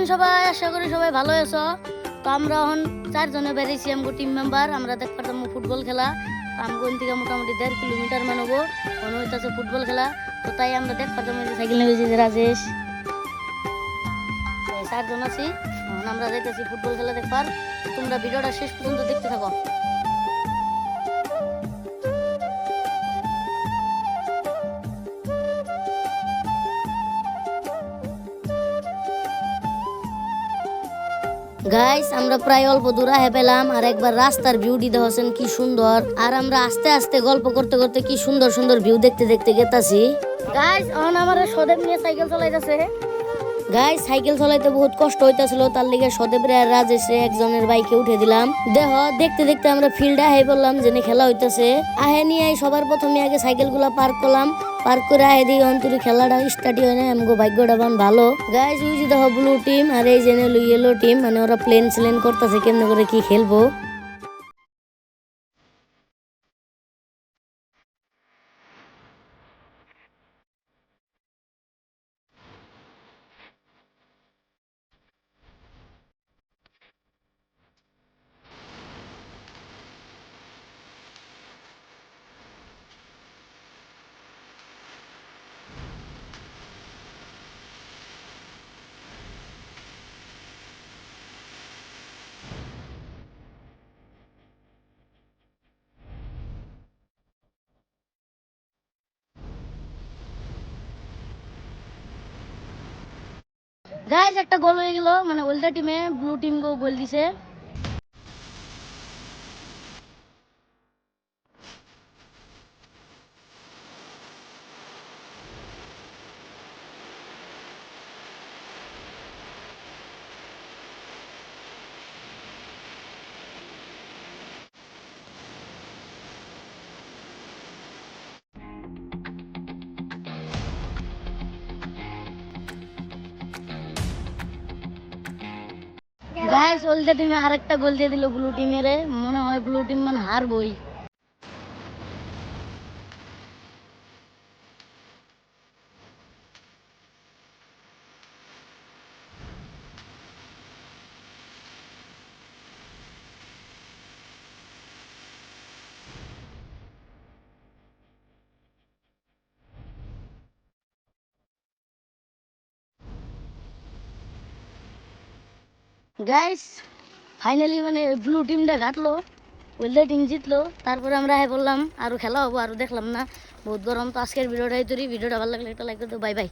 আছেন সবাই? আশা করি সবাই ভালো আছো। তো আমরা এখন চারজনে বেরিয়েছি, আমগো টিম মেম্বার আমরা দেখ পারতাম ফুটবল খেলা। আমগো থেকে মোটামুটি দেড় কিলোমিটার মানবো মনে হইতেছে ফুটবল খেলা। তো তাই আমরা দেখ পারতাম ওই যে সাইকেল নেমেছি রাজেশ। চারজন আছি। আমরা যাইতেছি ফুটবল খেলা দেখবার। তোমরা ভিডিওটা শেষ পর্যন্ত দেখতে থাকো। গাইস আমরা প্রায় অল্প দূরা হে পেলাম, আর একবার রাস্তার ভিউ দিতে হচ্ছেন কি সুন্দর। আর আমরা আস্তে আস্তে গল্প করতে করতে কি সুন্দর সুন্দর ভিউ দেখতে দেখতে গেতাছি। গাইস এখন আমার সদেব নিয়ে সাইকেল চলাইতেছে। গাই সাইকেল চলাইতে বহুত কষ্ট হইতাছিল, তার লিগে সদেবরে আর রাজেশে একজনের বাইকে উঠে দিলাম। দেহ, দেখতে দেখতে আমরা ফিল্ডে আহে বললাম যেনে খেলা হইতাছে। আহে নিয়ে সবার প্রথমে আগে সাইকেলগুলা পার্ক করলাম। পার্ক করে আহে দিই অন্তরি খেলাটা স্টার্ট হয় না আমগো ভাগ্যটা বান ভালো। গাইস উই যে দেখো ব্লু টিম আর এই জেনে ইয়েলো টিম মানে ওরা প্লেন স্লেন করতেছে, কেমনে করে কি খেলব? গাইস একটা গোল হয়ে গেল। মানে ওল্ডা টিমে ব্লু টিম গো গোল দিছে। গাইস চলতে টিমে আরেকটা গোল দিয়ে দিল ব্লু টিমের মনে হয় ব্লু টিম মানে হারবই। গাইস ফাইনালি মানে ব্লু টিমটা ঘাটলো ওয়েলদা টিম জিতলো। তারপরে আমরা হ্যাঁ বললাম আরও খেলা হব আরও দেখলাম না। বহুত গরম, তো আজকের ভিডিওটাই তৈরি ভিডিওটা ভালো লাগলে একটা লাইক করে বাই বাই